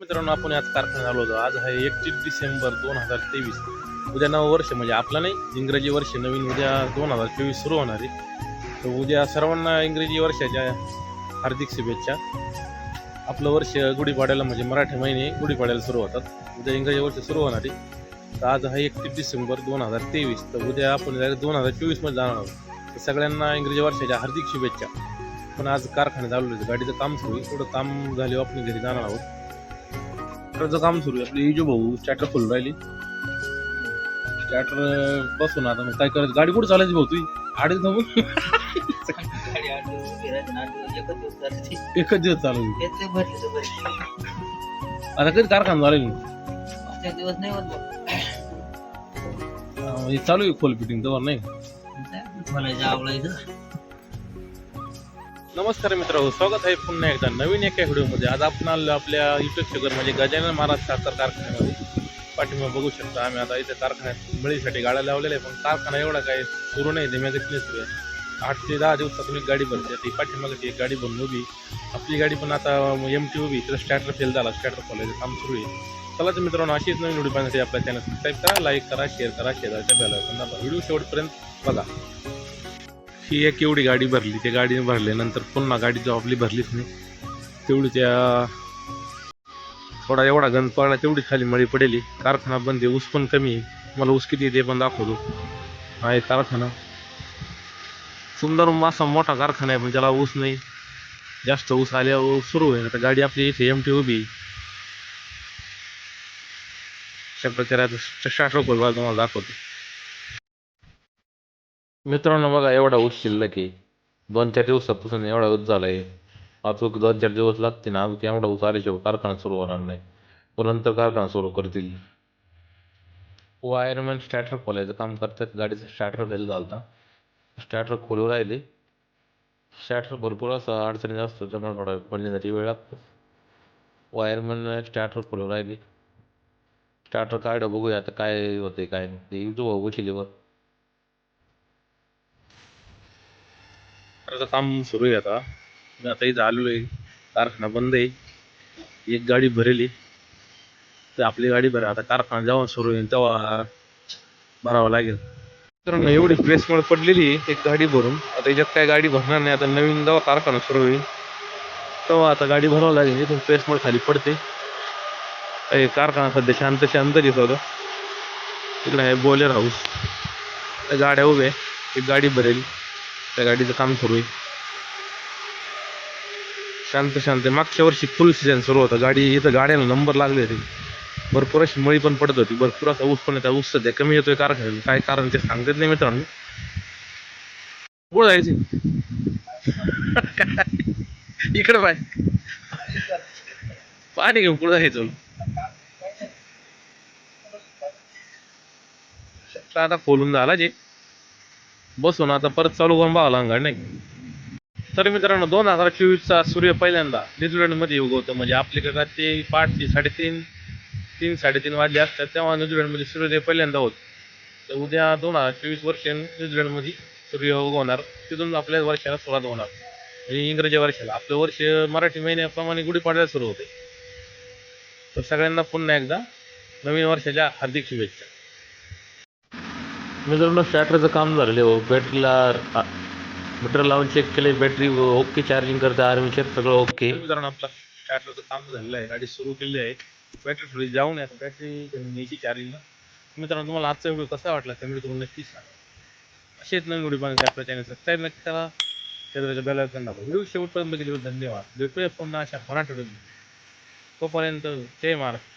मित्रांनो आपण आज कारखान्यात आलो होतो आज आहे एकतीस डिसेंबर दोन हजार तेवीस. उद्या नवं वर्ष म्हणजे आपलं नाही इंग्रजी वर्ष नवीन उद्या दोन हजार चोवीस सुरू होणार आहे. तर उद्या सर्वांना इंग्रजी वर्षाच्या हार्दिक शुभेच्छा. आपलं वर्ष गुढीपाड्याला म्हणजे मराठी महिने गुढीपाड्याला सुरू होतात. उद्या इंग्रजी वर्ष सुरू होणार आहे. तर आज आहे एकतीस डिसेंबर दोन हजार तेवीस. तर उद्या आपण दोन हजार चोवीसमध्ये जाणार आहोत. तर सगळ्यांना इंग्रजी वर्षाच्या हार्दिक शुभेच्छा. पण आज कारखान्यात आलो आहे गाडीचं काम सुरू आहे. थोडं काम झाल्यावर आपण घरी जाणार आहोत. स्टार्टरचं काम सुरू आहे. आपली जो भाऊ स्टार्टर फुल राहिली. स्टार्टर बसून आता मग काय करायचं? गाडी कुठं चालायची भाऊ तुझी? आडीच थांबून गाडी एकच दिवस चालू आता कधी कारखाना झाले दिवस नाही होत चालू आहे खोल फिटिंग तर नाही? मला जे आवडलं नमस्कार मित्र स्वागत आहे पुन्हा एकदा नवीन एका व्हिडिओमध्ये. आज आपण आलो आपल्या युट्यूब शुगर म्हणजे गजानन महाराज साखर कारखान्यामध्ये पाठिंबा बघू शकता. आम्ही आता इथे कारखान्यात बळीसाठी गाड्या लावलेल्या आहे पण कारखाना एवढा काय सुरू नाही धीम्यागतीने सुरू आहे. आठ ते दहा दिवसातून एक गाडी भरते ती पाठीमागाची एक गाडी बनून उभी. आपली गाडी पण आता एम टी उभी तर स्टॅटर फेल झाला स्टॅटर खोलायचं काम सुरू आहे. चला तर मित्रांनो अशीच नवीन व्हिडिओ पाहण्यासाठी आपल्या चॅनल सबस्क्राईब करा लाईक करा शेअर करा शेजारच्या बेला व्हिडिओ शेवटपर्यंत बघा. की एक एवढी गाडी भरली त्या गाडीने भरल्यानंतर पुन्हा गाडी जॉबली आपली भरलीच नाही. तेवढी त्या थोडा एवढा गंध पडला तेवढी खाली मळी पडेली. कारखाना बंद आहे ऊस पण कमी आहे. मला ऊस किती आहे ते पण दाखवतो. आहे कारखाना. सुंदर असा मोठा कारखाना आहे पण त्याला ऊस नाही. जास्त ऊस आल्यावर सुरू आहे आता गाडी आपली इथे एम टी उभी अशा शक्यतो स्टार्टर खोलवा तुम्हाला दाखवतो. मित्रांनो बघा एवढा ऊस शिल्लक आहे. दोन चार दिवसापासून एवढा ऊस झाला आहे अचूक दोन चार दिवस लागतील ना अजून एवढा ऊस आल्याशिवाय कारखाना सुरू होणार नाही. पण नंतर कारखाना सुरू करतील. वायरमॅन स्टार्टर खोलायचं काम करतात. गाडीचं स्टार्टर दिलं झालता स्टार्टर खोलू राहिले. स्टार्टर भरपूर असं अडचणी जास्त त्यामुळे थोडा पडण्यासाठी वेळ लागतो. वायरमॅन स्टार्टर खोलू राहिले. स्टार्टर काढ बघूया आता काय होते काय नाही. ते युट्यूब बसलीवर कारखान्याचं काम सुरू आहे आता. मी आता इथं आलेलो आहे कारखाना बंद आहे. एक गाडी भरेली. तर आपली गाडी भरा आता कारखाना जेव्हा सुरू होईल तेव्हा भरावं लागेल. तर एवढी प्रेसमुळे पडलेली आहे. एक गाडी भरून. आता याच्यात काय गाडी भरणार नाही. आता नवीन जेव्हा कारखाना सुरू होईल तेव्हा आता गाडी भरावं लागेल. इथून प्रेसमुळे खाली पडते. कारखाना सध्या शांत शांत दिसत होतं. तिकडे आहे बोलेर हाऊस. गाड्या उभ्या आहे एक गाडी भरेल. त्या गाडीचं काम सुरू आहे. शांत शांत. मागच्या वर्षी फुल सीझन सुरू होता. गाडी इथं गाड्याला नंबर लागले होते. भरपूर अशी मळी पण पडत होती. भरपूर असा ऊस पण त्या ऊस सध्या कमी येतोय कारखान्यात. काय कारण ते सांगतात नाही मित्रांनो. कुठं जायचे इकडे पाय. पाणी घेऊन पुढं जायचं. आता खोलून झाला जे. बसून आता परत चालू करून बघावं लागणार नाही तर मित्रांनो दोन हजार चोवीसचा सूर्य पहिल्यांदा न्यूझीलंडमध्ये उगवतो. म्हणजे आपल्याकडे ते पहाटे साडेतीन तीन साडेतीन वाजले असतात तेव्हा न्यूझीलंडमध्ये सूर्योदय पहिल्यांदा होत. तर उद्या दोन हजार चोवीस वर्ष न्यूझीलंडमध्ये सूर्य उगवणार. तिथून आपल्या वर्षाला सुरुवात होणार. म्हणजे इंग्रजी वर्षाला. आपलं वर्ष मराठी महिन्याप्रमाणे गुढीपाडव्याला सुरू होते. तर सगळ्यांना पुन्हा एकदा नवीन वर्षाच्या हार्दिक शुभेच्छा. मित्रांनो स्टार्टरचं काम झालेलं आहे. बॅटरीला मीटर लावून चेक केले बॅटरी ओके चार्जिंग करते. आर्मीचर सगळं ओके मित्रांनो आपला स्टार्टरचं काम झालेलं आहे. गाडी सुरू केली आहे. बॅटरी थोडी जाऊन आहे. बॅटरी न्यायची चार्जिंग मित्रांनो तुम्हाला आजचा व्हिडिओ कसा वाटला? त्या व्हिडिओ तुम्हाला नक्की सांगा. असेच नवीन व्हिडिओ पाहण्यासाठी आपल्या चॅनल सबस्क्राईब नक्की करा. चंद्राच्या बेल आयकॉन दाबा. व्हिडिओ शेवटपर्यंत बघितल्याबद्दल धन्यवाद. भेटूया पुन्हा अशा मराठी तोपर्यंत जय महाराष्ट्र.